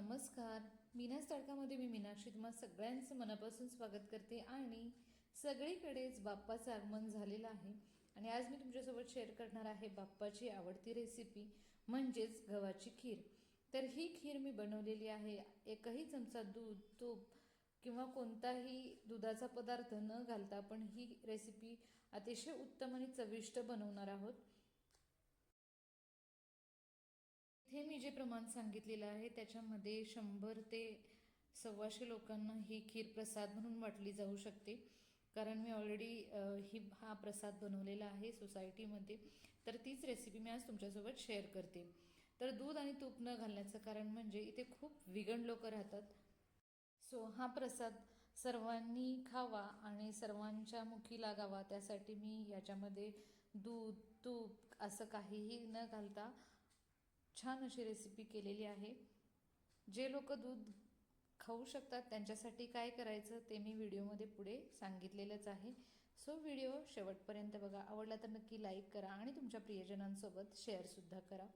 नमस्कार. मीनाच तडकामध्ये मी मीनाक्षी तुम्हा सगळ्यांचं मनापासून स्वागत करते आणि सगळीकडेच बाप्पाचं आगमन झालेलं आहे. आणि आज मी तुमच्यासोबत शेअर करणार आहे बाप्पाची आवडती रेसिपी म्हणजेच गव्हाची खीर. तर ही खीर मी बनवलेली आहे. एकही चमचा दूध तूप किंवा कोणताही दुधाचा पदार्थ न घालता आपण ही रेसिपी अतिशय उत्तम आणि चविष्ट बनवणार आहोत. इथे मी जे प्रमाण सांगितलेलं आहे त्याच्यामध्ये शंभर ते सव्वाशे लोकांना ही खीर प्रसाद म्हणून वाटली जाऊ शकते. कारण मी ऑलरेडी ही हा प्रसाद बनवलेला आहे सोसायटीमध्ये तर तीच रेसिपी मी आज तुमच्यासोबत शेअर करते. तर दूध आणि तूप न घालण्याचं कारण म्हणजे इथे खूप विगण लोक राहतात. सो हा प्रसाद सर्वांनी खावा आणि सर्वांच्या मुखी लागावा त्यासाठी मी याच्यामध्ये दूध तूप असं काहीही न घालता छान अशी रेसिपी केलेली आहे. जे लोक दूध खाऊ शकतात त्यांच्यासाठी काय करायचं ते मी व्हिडिओमध्ये पुढे सांगितलेलंच आहे. सो व्हिडिओ शेवटपर्यंत बघा. आवडला तर नक्की लाईक करा आणि तुमच्या प्रियजनांसोबत शेअरसुद्धा करा.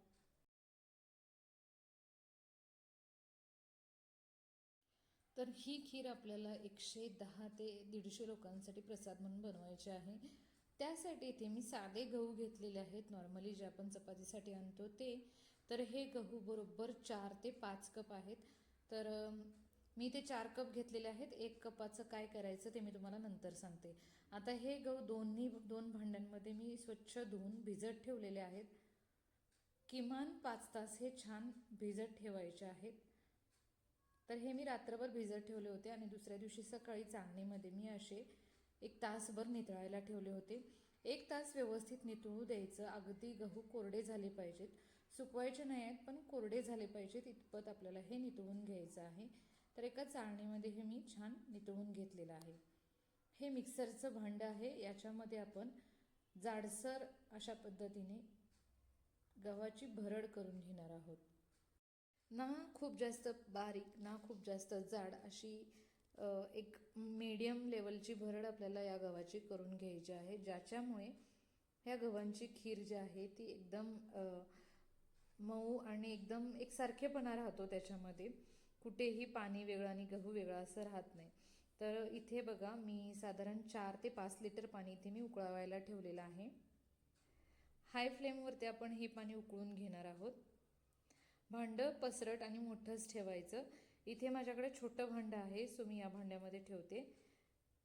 तर ही खीर आपल्याला एकशे दहा ते दीडशे लोकांसाठी प्रसाद म्हणून बनवायचे आहे. त्यासाठी इथे मी साधे गहू घेतलेले आहेत. नॉर्मली जे आपण चपातीसाठी आणतो ते. तर हे गहू बरोबर चार ते पाच कप आहेत. तर मी ते चार कप घेतलेले आहेत. एक कपाचं काय करायचं ते मी तुम्हाला नंतर सांगते. आता हे गहू दोन्ही दोन भांड्यांमध्ये मी स्वच्छ धुवून भिजत ठेवलेले आहेत. किमान पाच तास हे छान भिजत ठेवायचे आहेत. तर हे मी रात्रभर भिजत ठेवले होते आणि दुसऱ्या दिवशी सकाळी चांगणीमध्ये मी असे एक तासभर नितळायला ठेवले होते. एक तास व्यवस्थित नितळू द्यायचं. अगदी गहू कोरडे झाले पाहिजेत. सुकवायचे नाही आहेत पण कोरडे झाले पाहिजेत इतपत आपल्याला हे नितळून घ्यायचं आहे. तर एका चाळणीमध्ये हे मी छान नितळून घेतलेलं आहे. हे मिक्सरचं भांडं आहे याच्यामध्ये आपण जाडसर अशा पद्धतीने गव्हाची भरड करून घेणार आहोत. ना खूप जास्त बारीक ना खूप जास्त जाड अशी एक मीडियम लेवलची भरड आपल्याला या गव्हाची करून घ्यायची आहे ज्याच्यामुळे ह्या गव्हांची खीर जी आहे ती एकदम मऊ आणि एकदम एकसारखेपणा राहतो त्याच्यामध्ये. कुठेही पाणी वेगळं आणि गहू वेगळा असं राहत नाही. तर इथे बघा मी साधारण चार ते पाच लिटर पाणी इथे मी उकळवायला ठेवलेलं आहे. हाय फ्लेमवरती आपण हे पाणी उकळून घेणार आहोत. भांडं पसरट आणि मोठंच ठेवायचं. इथे माझ्याकडे छोटं भांडं आहे सो मी या भांड्यामध्ये ठेवते.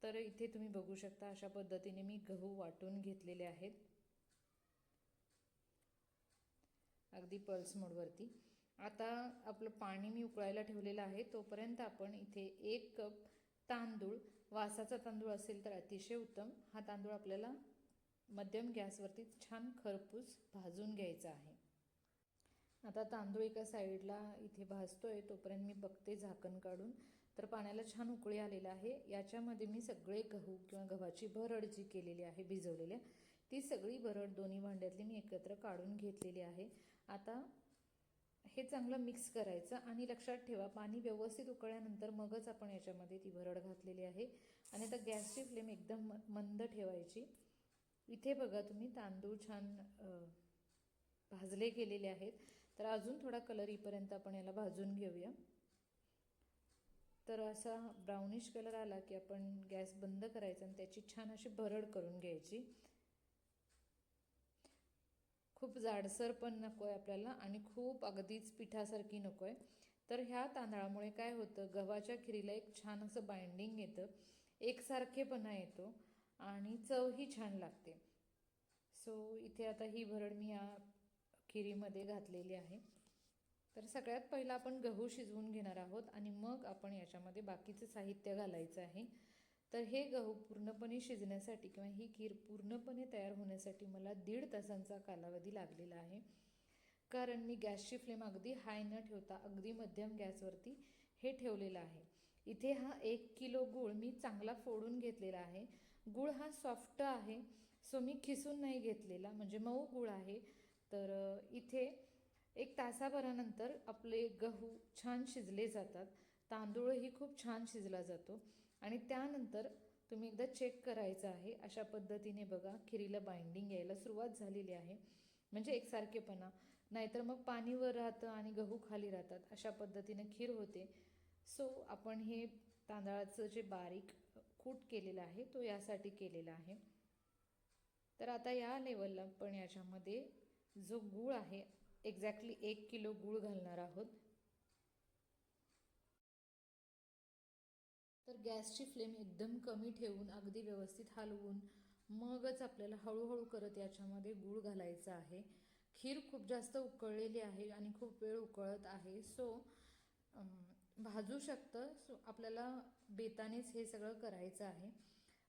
तर इथे तुम्ही बघू शकता अशा पद्धतीने मी गहू वाटून घेतलेले आहेत. अगदी पल्स मोडवरती आता आपलं पाणी मी उकळायला ठेवलेलं आहे. तोपर्यंत आपण इथे एक कप तांदूळ वासाचा तांदूळ असेल तर अतिशय उत्तम. हा तांदूळ आपल्याला मध्यम गॅसवरती छान खरपूस भाजून घ्यायचा आहे. आता तांदूळ एका साईडला इथे भाजतोय. तोपर्यंत मी बघते झाकण काढून. तर पाण्याला छान उकळी आलेलं आहे. याच्यामध्ये मी सगळे गहू किंवा गव्हाची भरड जी केलेली आहे भिजवलेल्या ती सगळी भरड दोन्ही भांड्यातली मी एकत्र काढून घेतलेली आहे. आता हे चांगलं मिक्स करायचं आणि लक्षात ठेवा पाणी व्यवस्थित उकळल्यानंतर मगच आपण याच्यामध्ये ती भरड घातलेली आहे. आणि आता गॅसची फ्लेम एकदम मंद ठेवायची. इथे बघा तुम्ही तांदूळ छान भाजले गेलेले आहेत. तर अजून थोडा कलर येईपर्यंत आपण याला भाजून घेऊया. तर असा ब्राउनिश कलर आला की आपण गॅस बंद करायचा आणि त्याची छान अशी भरड करून घ्यायची. खूप जाडसर पण नको आहे आपल्याला आणि खूप अगदीच पिठासारखी नको आहे तर ह्या तांदळामुळे काय होतं गव्हाच्या खिरीला एक छान असं बाइंडिंग येतं. एकसारखेपणा येतो आणि चवही छान लागते. सो इथे आता ही भरड मी या खिरीमध्ये घातलेली आहे. तर सगळ्यात पहिलं आपण गहू शिजवून घेणार आहोत आणि मग आपण याच्यामध्ये बाकीचं साहित्य घालायचं आहे. तर हे गहू पूर्णपणे शिजण्यासाठी किंवा ही खीर पूर्णपणे तयार होण्यासाठी मला दीड तासांचा कालावधी लागलेला आहे. कारण मी गॅसची फ्लेम अगदी हाय न ठेवता अगदी मध्यम गॅसवरती हे ठेवलेलं आहे. इथे हा एक किलो गूळ मी चांगला फोडून घेतलेला आहे. गूळ हा सॉफ्ट आहे सो मी खिसून नाही घेतलेला म्हणजे मऊ गूळ आहे. तर इथे एक तासाभरानंतर आपले गहू छान शिजले जातात. तांदूळही खूप छान शिजला जातो. आणि त्यानंतर तुम्ही एकदा चेक करायचं आहे. अशा पद्धतीने बघा खिरीला बाइंडिंग यायला सुरुवात झालेली आहे. म्हणजे एकसारखेपणा. नाहीतर मग पाणीवर राहतं आणि गहू खाली राहतात. अशा पद्धतीने खीर होते. सो आपण हे तांदळाचं जे बारीक कूट केलेलं आहे तो यासाठी केलेला आहे. तर आता या लेवलला पण याच्यामध्ये जो गूळ आहे एक्झॅक्टली एक किलो गूळ घालणार आहोत. गॅसची फ्लेम एकदम कमी ठेवून अगदी व्यवस्थित हलवून मगच आपल्याला हळूहळू करत याच्यामध्ये गूळ घालायचा आहे. खीर खूप जास्त उकळलेली आहे आणि खूप वेळ उकळत आहे. सो भाजू शकतं. सो आपल्याला बेतानेच हे सगळं करायचं आहे.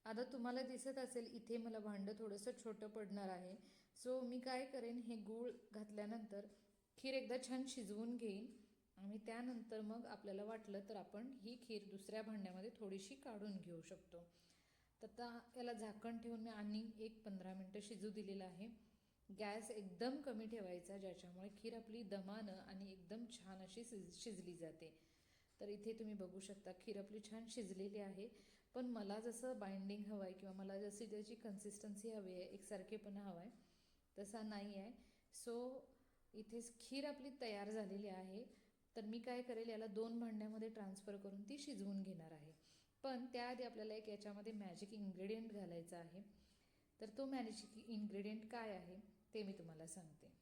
आता तुम्हाला दिसत असेल इथे मला भांडं थोडंसं छोटं पडणार आहे. सो मी काय करेन हे गूळ घातल्यानंतर खीर एकदा छान शिजवून घेईन. आणि त्यानंतर मग आपल्याला वाटलं तर आपण ही खीर दुसऱ्या भांड्यामध्ये थोडीशी काढून घेऊ शकतो. तर आता याला झाकण ठेवून मी आणि एक पंधरा मिनटं शिजू दिलेलं आहे. गॅस एकदम कमी ठेवायचा ज्याच्यामुळे खीर आपली दमानं आणि एकदम छान अशी शिज शिजली जाते. तर इथे तुम्ही बघू शकता खीर आपली छान शिजलेली आहे. पण मला जसं बाइंडिंग हवं आहे किंवा मला जशी त्याची कन्सिस्टन्सी हवी आहे एकसारखेपणा हवा आहे तसा नाही आहे सो इथे खीर आपली तयार झालेली आहे. तर मी काय करेल याला दोन भांड्यामध्ये ट्रान्सफर करून ती शिजवून घेणार आहे. पण त्याआधी आपल्याला एक याच्यामध्ये मॅजिक इन्ग्रेडियंट घालायचा आहे. तर तो मॅजिक इन्ग्रेडियंट काय आहे ते मी तुम्हाला सांगते.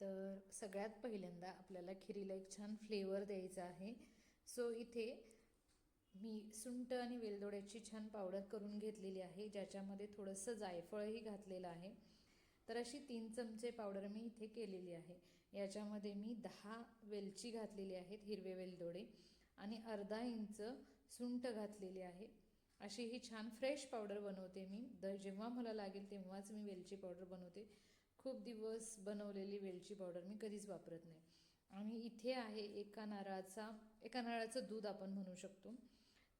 तर सगळ्यात पहिल्यांदा आपल्याला खिरीला एक छान फ्लेवर द्यायचा आहे. सो इथे मी सुंठ आणि वेलदोड्याची छान पावडर करून घेतलेली आहे ज्याच्यामध्ये थोडंसं जायफळही घातलेलं आहे. तर अशी तीन चमचे पावडर मी इथे केलेली आहे. याच्यामध्ये मी दहा वेलची घातलेली आहेत हिरवे वेलदोडे आणि अर्धा इंच सुंट घातलेली आहे. अशी ही छान फ्रेश पावडर बनवते मी. द जेव्हा मला लागेल तेव्हाच मी वेलची पावडर बनवते. खूप दिवस बनवलेली वेलची पावडर मी कधीच वापरत नाही. आणि इथे आहे एका नारळाचा एका नारळाचं दूध आपण म्हणू शकतो.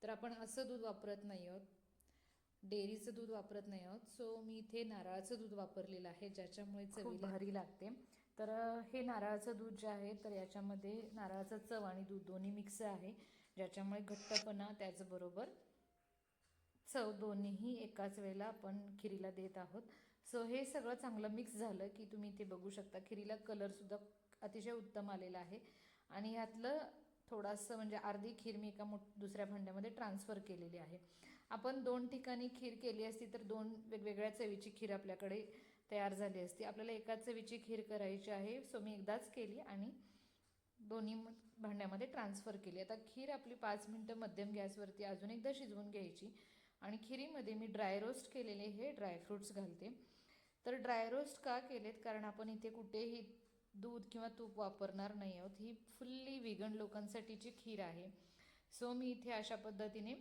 तर आपण असं दूध वापरत नाही आहोत. डेअरीचं दूध वापरत नाही आहोत. सो मी इथे नारळाचं दूध वापरलेलं आहे ज्याच्यामुळे चवीला भारी लागते. तर हे नारळाचं दूध जे आहे तर याच्यामध्ये नारळाचं चव आणि दूध दोन्ही मिक्स आहे. ज्याच्यामुळे घट्टपणा त्याचबरोबर चव दोन्हीही एकाच वेळेला आपण खिरीला देत आहोत. सो हे सगळं चांगलं मिक्स झालं की तुम्ही इथे बघू शकता खिरीला कलरसुद्धा अतिशय उत्तम आलेला आहे. आणि ह्यातलं थोडंसं म्हणजे अर्धी खीर मी एका मोठ दुसऱ्या भांड्यामध्ये ट्रान्सफर केलेली आहे. आपण दोन ठिकाणी खीर केली असती तर दोन वेगवेगळ्या चवीची खीर आपल्याकडे तयार झाली असती. आपल्याला एकाच चवीची खीर करायची आहे सो मी एकदाच केली आणि दोन्ही भांड्यामध्ये ट्रान्सफर केली. आता खीर आपली पाच मिनटं मध्यम गॅसवरती अजून एकदा शिजवून घ्यायची आणि खिरीमध्ये मी ड्राय रोस्ट केलेले हे ड्रायफ्रूट्स घालते. तर ड्राय रोस्ट का केलेत? कारण आपण इथे कुठेही दूध किंवा तूप वापरणार नाही आहोत. ही फुल्ली विगन लोकांसाठीची खीर आहे. सो मी इथे अशा पद्धतीने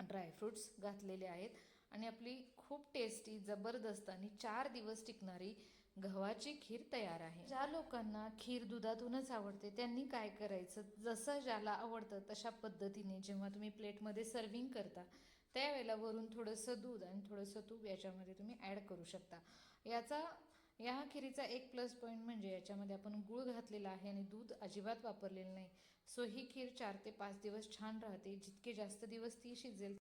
ड्रायफ्रूट्स घातलेले आहेत. आणि आपली खूप टेस्टी जबरदस्त आणि चार दिवस टिकणारी गव्हाची खीर तयार आहे. ज्या लोकांना खीर दुधातूनच आवडते त्यांनी काय करायचं? जसं ज्याला आवडतं तशा पद्धतीने जेव्हा तुम्ही प्लेटमध्ये सर्विंग करता त्यावेळेला वरून थोडंसं दूध आणि थोडंसं तूप याच्यामध्ये तुम्ही ॲड करू शकता. याचा या खिरीचा एक प्लस पॉईंट म्हणजे याच्यामध्ये आपण गूळ घातलेला आहे आणि दूध अजिबात वापरलेलं नाही. सो ही खीर चार ते पाच दिवस छान राहते. जितके जास्त दिवस ती शिजेल